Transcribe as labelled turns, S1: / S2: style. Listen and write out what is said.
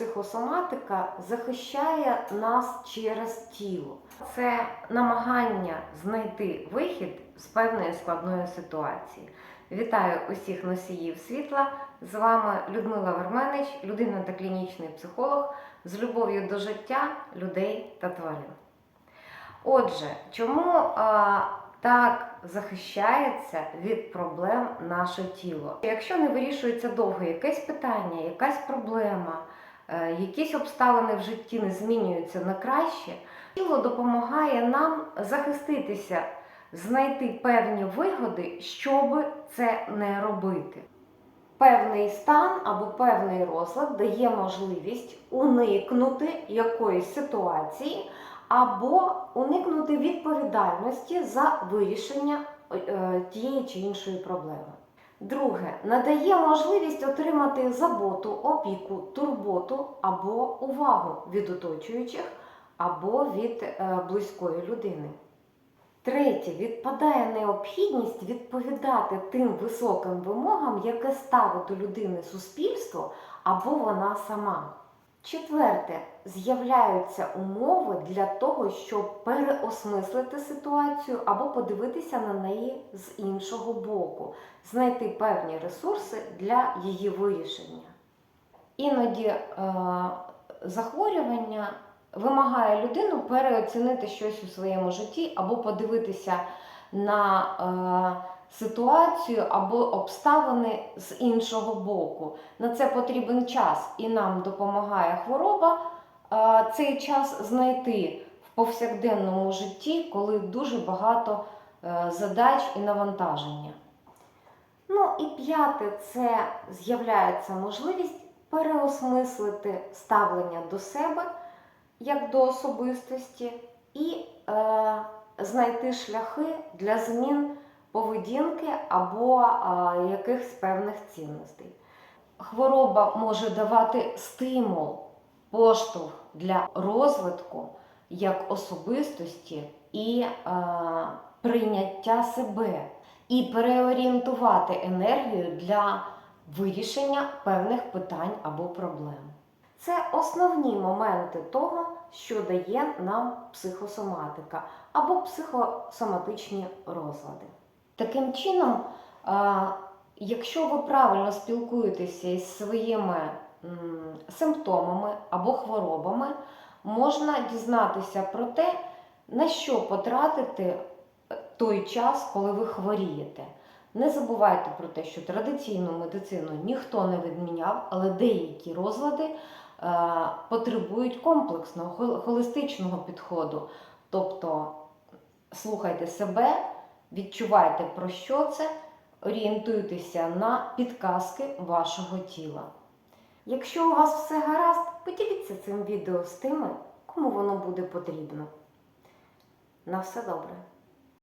S1: психосоматика захищає нас через тіло. Це намагання знайти вихід з певної складної ситуації. Вітаю усіх носіїв світла. З вами Людмила Верменич, людина та клінічний психолог з любов'ю до життя, людей та тварин. Отже, чому а, так захищається від проблем наше тіло? Якщо не вирішується довго якесь питання, якась проблема, якісь обставини в житті не змінюються на краще, тіло допомагає нам захиститися, знайти певні вигоди, щоб це не робити. Певний стан або певний розлад дає можливість уникнути якоїсь ситуації або уникнути відповідальності за вирішення е, тієї чи іншої проблеми. Друге, надає можливість отримати заботу, опіку, турботу або увагу від оточуючих або від е, близької людини. Третє, відпадає необхідність відповідати тим високим вимогам, яке ставить до людини суспільство або вона сама. Четверте, з'являються умови для того, щоб переосмислити ситуацію або подивитися на неї з іншого боку, знайти певні ресурси для її вирішення. Іноді е, захворювання вимагає людину переоцінити щось у своєму житті або подивитися на е, ситуацію або обставини з іншого боку. На це потрібен час, і нам допомагає хвороба цей час знайти в повсякденному житті, коли дуже багато е, задач і навантаження. Ну і п'яте, це з'являється можливість переосмислити ставлення до себе як до особистості, і е, знайти шляхи для змін поведінки або якихось певних цінностей. Хвороба може давати стимул, поштовх для розвитку як особистості і прийняття себе, і переорієнтувати енергію для вирішення певних питань або проблем. Це основні моменти того, що дає нам психосоматика або психосоматичні розлади. Таким чином, якщо ви правильно спілкуєтеся із своїми симптомами або хворобами, можна дізнатися про те, на що потратити той час, коли ви хворієте. Не забувайте про те, що традиційну медицину ніхто не відміняв, але деякі розлади е, потребують комплексного, хол- холістичного підходу. Тобто слухайте себе, відчувайте про що це, орієнтуйтеся на підказки вашого тіла. Якщо у вас все гаразд, поділіться цим відео з тими, кому воно буде потрібно. На все добре!